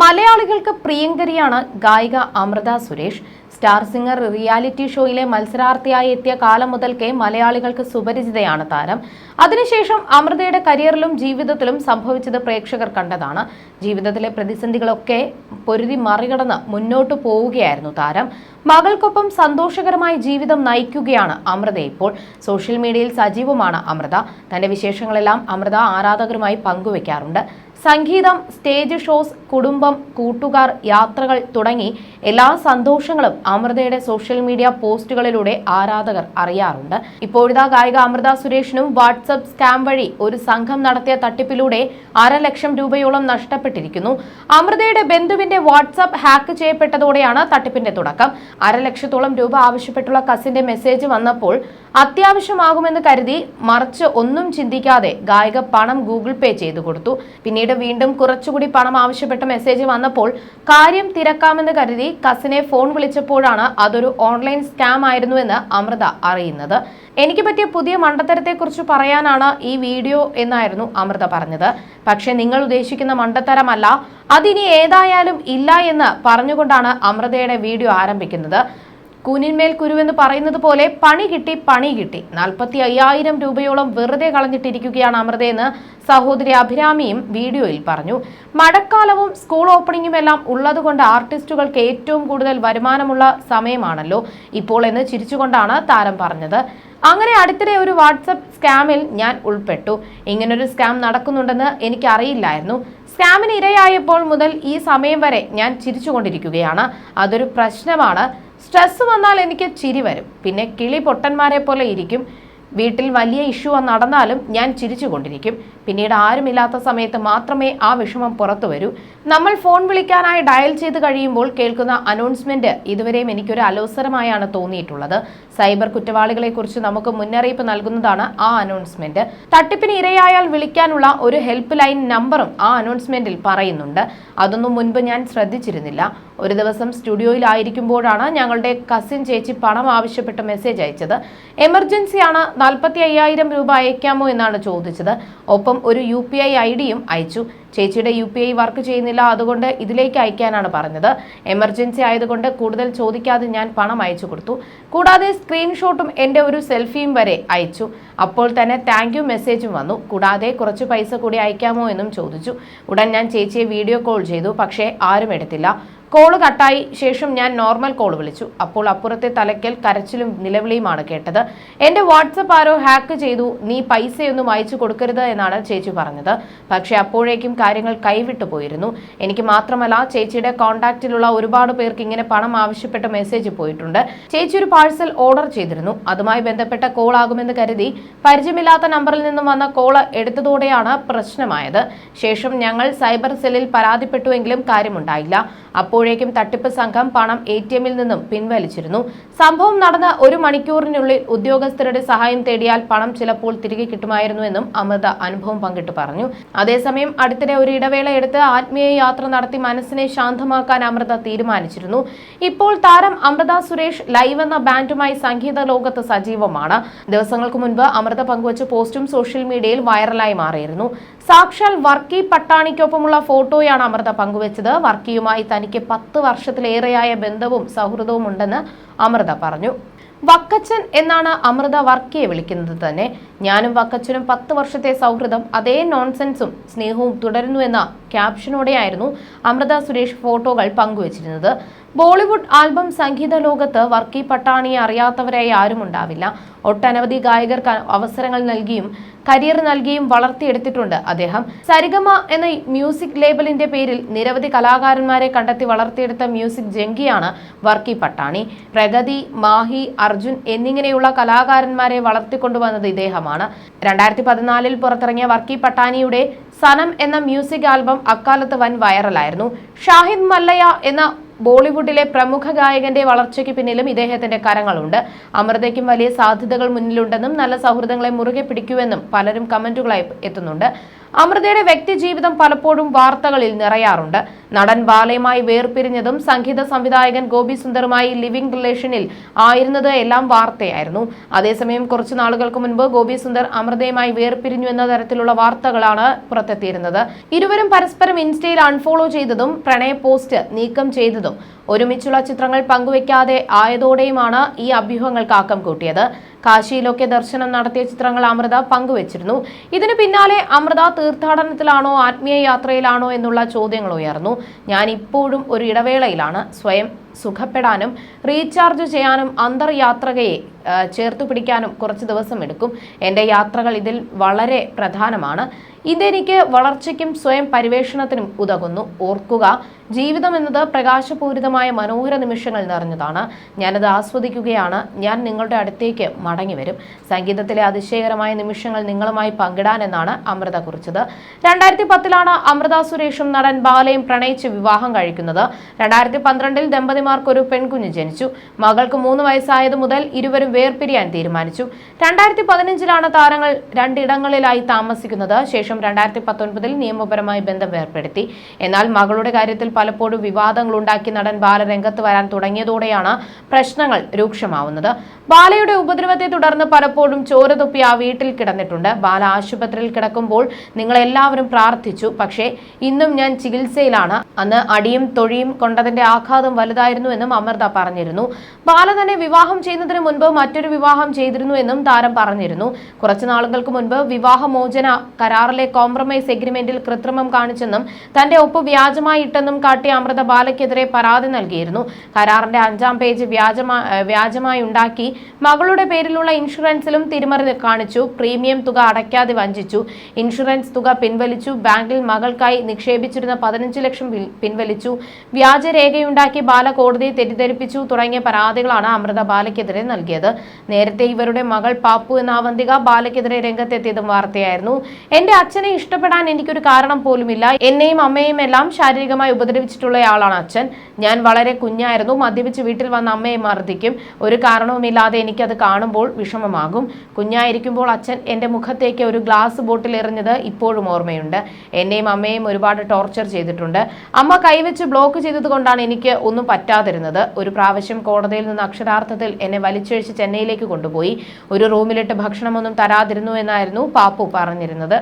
മലയാളികൾക്ക് പ്രിയങ്കരിയാണ് ഗായിക Amrita Suresh. Star singer reality ഷോയിലെ മത്സരാർത്ഥിയായി എത്തിയ കാലം മുതൽക്കേ മലയാളികൾക്ക് സുപരിചിതയാണ് താരം. അതിനുശേഷം അമൃതയുടെ കരിയറിലും ജീവിതത്തിലും സംഭവിച്ചത് പ്രേക്ഷകർ കണ്ടതാണ്. ജീവിതത്തിലെ പ്രതിസന്ധികളൊക്കെ പൊരുതി മറികടന്ന് മുന്നോട്ടു പോവുകയായിരുന്നു താരം. മകൾക്കൊപ്പം സന്തോഷകരമായ ജീവിതം നയിക്കുകയാണ് അമൃത ഇപ്പോൾ. സോഷ്യൽ മീഡിയയിൽ സജീവമാണ് അമൃത. തന്റെ വിശേഷങ്ങളെല്ലാം അമൃത ആരാധകരുമായി പങ്കുവെക്കാറുണ്ട്. സംഗീതം സ്റ്റേജ് ഷോസ് കുടുംബം കൂട്ടുകാർ യാത്രകൾ തുടങ്ങി എല്ലാ സന്തോഷങ്ങളും അമൃതയുടെ സോഷ്യൽ മീഡിയ പോസ്റ്റുകളിലൂടെ ആരാധകർ അറിയാറുണ്ട്. ഇപ്പോഴത്തെ ഗായിക അമൃത സുരേഷിനും വാട്സപ്പ് സ്കാം വഴി ഒരു സംഘം നടത്തിയ തട്ടിപ്പിലൂടെ അര ലക്ഷം രൂപയോളം നഷ്ടപ്പെട്ടിരിക്കുന്നു. അമൃതയുടെ ബന്ധുവിന്റെ വാട്സപ്പ് ഹാക്ക് ചെയ്യപ്പെട്ടതോടെയാണ് തട്ടിപ്പിന്റെ തുടക്കം. അര ലക്ഷത്തോളം രൂപ ആവശ്യപ്പെട്ടുള്ള കസിന്റെ മെസ്സേജ് വന്നപ്പോൾ അത്യാവശ്യമാകുമെന്ന് കരുതി മറിച്ച് ഒന്നും ചിന്തിക്കാതെ ഗായിക പണം ഗൂഗിൾ പേ ചെയ്തു കൊടുത്തു. പിന്നീട് വീണ്ടും കുറച്ചുകൂടി പണം ആവശ്യപ്പെട്ട മെസ്സേജ് വന്നപ്പോൾ കാര്യം തിരക്കാമെന്ന് കരുതി കസിനെ ഫോൺ വിളിച്ചപ്പോഴാണ് അതൊരു ഓൺലൈൻ സ്കാം ആയിരുന്നുവെന്ന് അമൃത അറിയുന്നത്. എനിക്ക് പറ്റിയ പുതിയ മണ്ടത്തരത്തെക്കുറിച്ച് പറയാനാണ് ഈ വീഡിയോ എന്നായിരുന്നു അമൃത പറഞ്ഞത്. പക്ഷെ നിങ്ങൾ ഉദ്ദേശിക്കുന്ന മണ്ടത്തരമല്ല അതിനി ഏതായാലും ഇല്ല എന്ന് പറഞ്ഞുകൊണ്ടാണ് അമൃതയുടെ വീഡിയോ ആരംഭിക്കുന്നത്. കൂനിന്മേൽ കുരുവെന്ന് പറയുന്നത് പോലെ പണി കിട്ടി പണി കിട്ടി. നാൽപ്പത്തി അയ്യായിരം രൂപയോളം വെറുതെ കളഞ്ഞിട്ടിരിക്കുകയാണ് അമൃതയെന്ന് സഹോദരി അഭിരാമിയും വീഡിയോയിൽ പറഞ്ഞു. മഴക്കാലവും സ്കൂൾ ഓപ്പണിംഗും എല്ലാം ഉള്ളതുകൊണ്ട് ആർട്ടിസ്റ്റുകൾക്ക് ഏറ്റവും കൂടുതൽ വരുമാനമുള്ള സമയമാണല്ലോ ഇപ്പോൾ എന്ന് ചിരിച്ചുകൊണ്ടാണ് താരം പറഞ്ഞത്. അങ്ങനെ അടുത്തിടെ ഒരു വാട്സപ്പ് സ്കാമിൽ ഞാൻ ഉൾപ്പെട്ടു. ഇങ്ങനൊരു സ്കാം നടക്കുന്നുണ്ടെന്ന് എനിക്കറിയില്ലായിരുന്നു. സ്കാമിന് ഇരയായപ്പോൾ മുതൽ ഈ സമയം വരെ ഞാൻ ചിരിച്ചുകൊണ്ടിരിക്കുകയാണ്. അതൊരു പ്രശ്നമാണ്. സ്ട്രെസ് വന്നാൽ എനിക്ക് ചിരി വരും. പിന്നെ കിളി പൊട്ടന്മാരെ പോലെ ഇരിക്കും. വീട്ടിൽ വലിയ ഇഷ്യൂ നടന്നാലും ഞാൻ ചിരിച്ചുകൊണ്ടിരിക്കും. പിന്നീട് ആരുമില്ലാത്ത സമയത്ത് മാത്രമേ ആ വിഷമം പുറത്തു വരൂ. നമ്മൾ ഫോൺ വിളിക്കാനായി ഡയൽ ചെയ്ത് കഴിയുമ്പോൾ കേൾക്കുന്ന അനൗൺസ്മെന്റ് ഇതുവരെയും എനിക്കൊരു അലോസരമായാണ് തോന്നിയിട്ടുള്ളത്. സൈബർ കുറ്റവാളികളെ കുറിച്ച് നമുക്ക് മുന്നറിയിപ്പ് നൽകുന്നതാണ് ആ അനൗൺസ്മെന്റ്. തട്ടിപ്പിന് ഇരയായാൽ വിളിക്കാനുള്ള ഒരു ഹെൽപ്പ് ലൈൻ നമ്പറും ആ അനൗൺസ്മെന്റിൽ പറയുന്നുണ്ട്. അതൊന്നും മുൻപ് ഞാൻ ശ്രദ്ധിച്ചിരുന്നില്ല. ഒരു ദിവസം സ്റ്റുഡിയോയിലായിരിക്കുമ്പോഴാണ് ഞങ്ങളുടെ കസിൻ ചേച്ചി പണം ആവശ്യപ്പെട്ട് മെസ്സേജ് അയച്ചത്. എമർജൻസിയാണ് നാൽപ്പത്തി അയ്യായിരം രൂപ അയക്കാമോ എന്നാണ് ചോദിച്ചത്. ഒപ്പം ഒരു യു പി ഐ ഐ ഡിയും അയച്ചു. ചേച്ചിയുടെ യു പി ഐ വർക്ക് ചെയ്യുന്നില്ല അതുകൊണ്ട് ഇതിലേക്ക് അയക്കാനാണ് പറഞ്ഞത്. എമർജൻസി ആയതുകൊണ്ട് കൂടുതൽ ചോദിക്കാതെ ഞാൻ പണം അയച്ചു കൊടുത്തു. കൂടാതെ സ്ക്രീൻഷോട്ടും എന്റെ ഒരു സെൽഫിയും വരെ അയച്ചു. അപ്പോൾ തന്നെ താങ്ക് യു മെസ്സേജും വന്നു. കൂടാതെ കുറച്ച് പൈസ കൂടി അയക്കാമോ എന്നും ചോദിച്ചു. ഉടൻ ഞാൻ ചേച്ചിയെ വീഡിയോ കോൾ ചെയ്തു. പക്ഷേ ആരും എടുത്തില്ല. കോൾ കട്ടായി ശേഷം ഞാൻ നോർമൽ കോൾ വിളിച്ചു. അപ്പോൾ അപ്പുറത്തെ തലയ്ക്കൽ കരച്ചിലും നിലവിളിയുമാണ് കേട്ടത്. എന്റെ വാട്സപ്പ് ആരോ ഹാക്ക് ചെയ്തു. നീ പൈസയൊന്നും അയച്ചു കൊടുക്കരുത് എന്നാണ് ചേച്ചി പറഞ്ഞത്. പക്ഷെ അപ്പോഴേക്കും കാര്യങ്ങൾ കൈവിട്ടു പോയിരുന്നു. എനിക്ക് മാത്രമല്ല ചേച്ചിയുടെ കോണ്ടാക്റ്റിലുള്ള ഒരുപാട് പേർക്ക് ഇങ്ങനെ പണം ആവശ്യപ്പെട്ട മെസ്സേജ് പോയിട്ടുണ്ട്. ചേച്ചി ഒരു പാഴ്സൽ ഓർഡർ ചെയ്തിരുന്നു. അതുമായി ബന്ധപ്പെട്ട കോൾ ആകുമെന്ന് കരുതി പരിചയമില്ലാത്ത നമ്പറിൽ നിന്നും വന്ന കോൾ എടുത്തതോടെയാണ് പ്രശ്നമായത്. ശേഷം ഞങ്ങൾ സൈബർ സെല്ലിൽ പരാതിപ്പെട്ടുവെങ്കിലും കാര്യമുണ്ടായില്ല. അപ്പോഴേക്കും തട്ടിപ്പ് സംഘം പണം എ ടി എമ്മിൽ നിന്നും പിൻവലിച്ചിരുന്നു. സംഭവം നടന്ന ഒരു മണിക്കൂറിനുള്ളിൽ ഉദ്യോഗസ്ഥരുടെ സഹായം തേടിയാൽ പണം ചിലപ്പോൾ തിരികെ കിട്ടുമായിരുന്നുവെന്നും അമൃത അനുഭവം പങ്കിട്ട് പറഞ്ഞു. അതേസമയം അടുത്തിടെ ഒരു ഇടവേള എടുത്ത് ആത്മീയ യാത്ര നടത്തി മനസ്സിനെ ശാന്തമാക്കാൻ അമൃത തീരുമാനിച്ചിരുന്നു. ഇപ്പോൾ താരം അമൃത സുരേഷ് ലൈവ് എന്ന ബാൻഡുമായി സംഗീത ലോകത്ത് സജീവമാണ്. ദിവസങ്ങൾക്ക് മുൻപ് അമൃത പങ്കുവച്ച പോസ്റ്റും സോഷ്യൽ മീഡിയയിൽ വൈറലായി മാറിയിരുന്നു. സാക്ഷാൽ വർക്കി പട്ടാണിക്കൊപ്പമുള്ള ഫോട്ടോയാണ് അമൃത പങ്കുവച്ചത്. വർക്കിയുമായി തനിക്ക് പത്ത് വർഷത്തിലേറെയായ ബന്ധവും സൗഹൃദവും ഉണ്ടെന്ന് അമൃത പറഞ്ഞു. വക്കച്ചൻ എന്നാണ് അമൃത വർക്കിയെ വിളിക്കുന്നത് തന്നെ. ഞാനും വക്കച്ചനും പത്ത് വർഷത്തെ സൗഹൃദം അതേ നോൺസെൻസും സ്നേഹവും തുടരുന്നു എന്ന ക്യാപ്ഷനോടെയായിരുന്നു അമൃത സുരേഷ് ഫോട്ടോകൾ പങ്കുവച്ചിരുന്നത്. ബോളിവുഡ് ആൽബം സംഗീത ലോകത്ത് വർക്കി പട്ടാണിയെ അറിയാത്തവരായി ആരും ഉണ്ടാവില്ല. ഒട്ടനവധി ഗായകർക്ക് അവസരങ്ങൾ നൽകിയും കരിയർ നൽകിയും വളർത്തിയെടുത്തിട്ടുണ്ട് അദ്ദേഹം. സരിഗമ എന്ന മ്യൂസിക് ലേബലിന്റെ പേരിൽ നിരവധി കലാകാരന്മാരെ കണ്ടെത്തി വളർത്തിയെടുത്ത മ്യൂസിക് ജംഗിയാണ് വർക്കി പട്ടാണി. പ്രഗതി മാഹി അർജുൻ എന്നിങ്ങനെയുള്ള കലാകാരന്മാരെ വളർത്തിക്കൊണ്ടുവന്നത് ഇദ്ദേഹമാണ് രണ്ടായിരത്തി പതിനാലിൽ പുറത്തിറങ്ങിയ വർക്കി പട്ടാനിയുടെ സനം എന്ന മ്യൂസിക് ആൽബം അക്കാലത്ത് വൻ വൈറലായിരുന്നു. ഷാഹിദ് മല്ലയ എന്ന ബോളിവുഡിലെ പ്രമുഖ ഗായകന്റെ വളർച്ചയ്ക്ക് പിന്നിലും ഇദ്ദേഹത്തിന്റെ കരങ്ങളുണ്ട്. അമൃതയ്ക്കും വലിയ സാധ്യതകൾ മുന്നിലുണ്ടെന്നും നല്ല സൗഹൃദങ്ങളെ മുറുകെ പിടിക്കുമെന്നും പലരും കമന്റുകളായി എത്തുന്നുണ്ട്. അമൃതയുടെ വ്യക്തിജീവിതം പലപ്പോഴും വാർത്തകളിൽ നിറയാറുണ്ട്. നടൻ ബാലയുമായി വേർപിരിഞ്ഞതും സംഗീത സംവിധായകൻ ഗോപി സുന്ദറുമായി ലിവിംഗ് റിലേഷനിൽ ആയിരുന്നത് എല്ലാം വാർത്തയായിരുന്നു. അതേസമയം കുറച്ചു നാളുകൾക്ക് മുൻപ് ഗോപി സുന്ദർ അമൃതയുമായി വേർപിരിഞ്ഞു എന്ന തരത്തിലുള്ള വാർത്തകളാണ് പുറത്തെത്തിയിരുന്നത്. ഇരുവരും പരസ്പരം ഇൻസ്റ്റയിൽ അൺഫോളോ ചെയ്തതും പ്രണയ പോസ്റ്റ് നീക്കം ചെയ്തതും. ഒരുമിച്ചുള്ള ചിത്രങ്ങൾ പങ്കുവെക്കാതെ ആയതോടെയുമാണ് ഈ അഭ്യൂഹങ്ങൾക്ക് ആക്കം കൂട്ടിയത്. കാശിയിലൊക്കെ ദർശനം നടത്തിയ ചിത്രങ്ങൾ അമൃത പങ്കുവച്ചിരുന്നു. ഇതിനു പിന്നാലെ അമൃത തീർത്ഥാടനത്തിലാണോ ആത്മീയ യാത്രയിലാണോ എന്നുള്ള ചോദ്യങ്ങൾ ഉയർന്നു. ഞാൻ ഇപ്പോഴും ഒരു ഇടവേളയിലാണ്. സ്വയം സുഖപ്പെടാനും റീചാർജ് ചെയ്യാനും അന്തർയാത്രകയെ ചേർത്തു പിടിക്കാനും കുറച്ച് ദിവസം എടുക്കും. എന്റെ യാത്രകൾ ഇതിൽ വളരെ പ്രധാനമാണ്. ഇതെനിക്ക് വളർച്ചയ്ക്കും സ്വയം പരിവേഷണത്തിനും ഉതകുന്നു. ഓർക്കുക ജീവിതം എന്നത് പ്രകാശപൂരിതമായ മനോഹര നിമിഷങ്ങൾ നിറഞ്ഞതാണ്. ഞാനത് ആസ്വദിക്കുകയാണ്. ഞാൻ നിങ്ങളുടെ അടുത്തേക്ക് മടങ്ങി വരും. സംഗീതത്തിലെ അതിശയകരമായ നിമിഷങ്ങൾ നിങ്ങളുമായി പങ്കിടാനെന്നാണ് അമൃത കുറിച്ചത്. രണ്ടായിരത്തി പത്തിലാണ് അമൃത സുരേഷും നടൻ ബാലയും പ്രണയിച്ച് വിവാഹം കഴിക്കുന്നത്. രണ്ടായിരത്തി പന്ത്രണ്ടിൽ ദമ്പതിമാർക്ക് ഒരു പെൺകുഞ്ഞ് ജനിച്ചു. മകൾക്ക് മൂന്ന് വയസ്സായത് മുതൽ ഇരുവരും വേർപിരിയാൻ തീരുമാനിച്ചു. രണ്ടായിരത്തി പതിനഞ്ചിലാണ് താരങ്ങൾ രണ്ടിടങ്ങളിലായി താമസിക്കുന്നത്. ശേഷം രണ്ടായിരത്തി പത്തൊൻപതിൽ നിയമപരമായി ബന്ധം ഏർപ്പെടുത്തി. എന്നാൽ മകളുടെ കാര്യത്തിൽ പലപ്പോഴും വിവാദങ്ങൾ ഉണ്ടാക്കി നടൻ ബാല രംഗത്ത് വരാൻ തുടങ്ങിയതോടെയാണ് പ്രശ്നങ്ങൾ രൂക്ഷമാവുന്നത്. ബാലയുടെ ഉപദ്രവത്തെ തുടർന്ന് പലപ്പോഴും ചോര തൊപ്പി ആ വീട്ടിൽ കിടന്നിട്ടുണ്ട്. ബാല ആശുപത്രിയിൽ കിടക്കുമ്പോൾ നിങ്ങൾ എല്ലാവരും പ്രാർത്ഥിച്ചു. പക്ഷേ ഇന്നും ഞാൻ ചികിത്സയിലാണ്. അന്ന് അടിയും തൊഴിയും കൊണ്ടതിന്റെ ആഘാതം വലുതായിരുന്നു. എന്നും അമൃത പറഞ്ഞിരുന്നു. ബാല തന്നെ വിവാഹം ചെയ്യുന്നതിന് മുൻപ് മറ്റൊരു വിവാഹം ചെയ്തിരുന്നു എന്നും താരം പറഞ്ഞിരുന്നു. കുറച്ചു നാളുകൾക്ക് മുൻപ് വിവാഹമോചന കരാറിലെ കോംപ്രമൈസ് എഗ്രിമെന്റിൽ കൃത്രിമം കാണിച്ചെന്നും തന്റെ ഒപ്പ് വ്യാജമായി ഇട്ടെന്നും കാട്ടി അമൃത ബാലയ്ക്കെതിരെ പരാതി നൽകിയിരുന്നു. കരാറിന്റെ അഞ്ചാം പേജ് വ്യാജമായി ഉണ്ടാക്കി മകളുടെ പേരിലുള്ള ഇൻഷുറൻസിലും തിരിമറി കാണിച്ചു. പ്രീമിയം തുക അടയ്ക്കാതെ വഞ്ചിച്ചു. ഇൻഷുറൻസ് തുക പിൻവലിച്ചു. ബാങ്കിൽ മകൾക്കായി നിക്ഷേപിച്ചിരുന്ന പതിനഞ്ച് ലക്ഷം പിൻ- പിൻവലിച്ചു. വ്യാജരേഖയുണ്ടാക്കി ബാല കോടതിയെ തെറ്റിദ്ധരിപ്പിച്ചു തുടങ്ങിയ പരാതികളാണ് അമൃത ബാലയ്ക്കെതിരെ നൽകിയത്. നേരത്തെ ഇവരുടെ മകൾ പാപ്പു എന്ന അവന്തിക ബാലയ്ക്കെതിരെ രംഗത്തെത്തിയതും വാർത്തയായിരുന്നു. എന്റെ അച്ഛനെ ഇഷ്ടപ്പെടാൻ എനിക്കൊരു കാരണം പോലുമില്ല. എന്നെയും അമ്മയും എല്ലാം ശാരീരികമായി ഉപദ്രവിച്ചിട്ടുള്ളയാളാണ് അച്ഛൻ. ഞാൻ വളരെ കുഞ്ഞായിരുന്നു. മദ്യപിച്ച് വീട്ടിൽ വന്ന അമ്മയെ മർദ്ദിക്കും. ഒരു കാരണവുമില്ലാതെ എനിക്കത് കാണുമ്പോൾ വിഷമമാകും. കുഞ്ഞായിരിക്കുമ്പോൾ അച്ഛൻ എന്റെ മുഖത്തേക്ക് ഒരു ഗ്ലാസ് ബോട്ടിൽ എറിഞ്ഞത് ഇപ്പോഴും ഓർമ്മയുണ്ട്. എന്നെയും അമ്മയും ഒരുപാട് ടോർച്ചർ ചെയ്തിട്ടുണ്ട്. അമ്മ കൈവച്ച് ബ്ലോക്ക് ചെയ്തത് കൊണ്ടാണ് എനിക്ക് ഒന്നും പറ്റാതിരുന്നത്. ഒരു പ്രാവശ്യം കോടതിയിൽ നിന്ന് അക്ഷരാർത്ഥത്തിൽ എന്നെ വലിച്ചഴിച്ച് ചെന്നൈയിലേക്ക് കൊണ്ടുപോയി. ഒരു റൂമിലിട്ട് ഭക്ഷണമൊന്നും തരാതിരുന്നു എന്നായിരുന്നു പാപ്പു പറഞ്ഞിരുന്നത്.